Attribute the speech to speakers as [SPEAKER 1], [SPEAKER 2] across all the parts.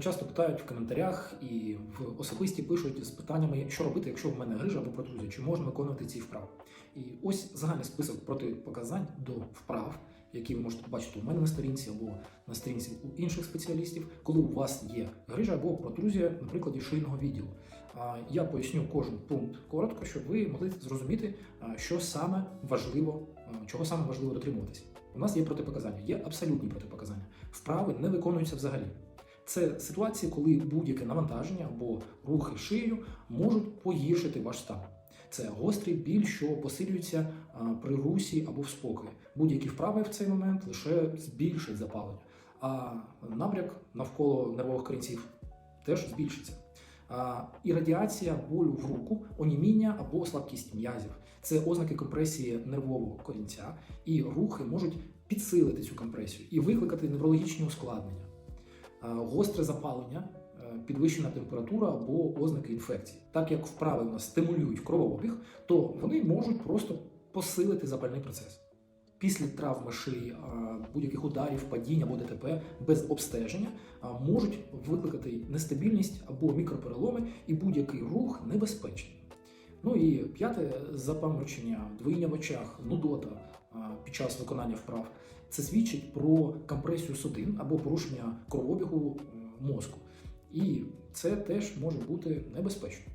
[SPEAKER 1] Часто питають в коментарях і в особисті пишуть з питаннями, що робити, якщо в мене грижа або протрузія, чи можна виконувати ці вправи. І ось загальний список протипоказань до вправ, які ви можете побачити у мене на сторінці або на сторінці у інших спеціалістів, коли у вас є грижа або протрузія, на прикладі шийного відділу. Я поясню кожен пункт коротко, щоб ви могли зрозуміти, що саме важливо, чого саме важливо дотримуватися. У нас є протипоказання, є абсолютні протипоказання. Вправи не виконуються взагалі. Це ситуації, коли будь-яке навантаження або рухи шиєю можуть погіршити ваш стан. Це гострий біль, що посилюється при русі або в спокої. Будь-які вправи в цей момент лише збільшать запалення, а набряк навколо нервових корінців теж збільшиться. І радіація болю в руку, оніміння або слабкість м'язів. Це ознаки компресії нервового корінця, і рухи можуть підсилити цю компресію і викликати неврологічні ускладнення. А, Гостре запалення, е, підвищена температура або ознаки інфекції. Так як вправи в нас стимулюють кровообіг, то вони можуть просто посилити запальний процес. Після травми шиї, будь-яких ударів, падінь або ДТП без обстеження можуть викликати нестабільність або мікропереломи, і будь-який рух небезпечний. Ну і п'яте запаморочення, двоїння в очах, нудота під час виконання вправ. Це свідчить про компресію судин або порушення кровообігу е, мозку. І це теж може бути небезпечно.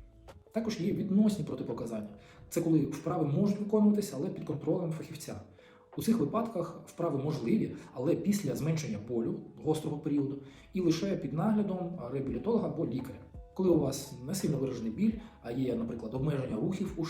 [SPEAKER 1] Також є відносні протипоказання. Це коли вправи можуть виконуватися, але під контролем фахівця. У цих випадках вправи можливі, але після зменшення болю гострого періоду і лише під наглядом реабілітолога або лікаря. Коли у вас не сильно виражений біль, а є, наприклад, обмеження рухів у шиї,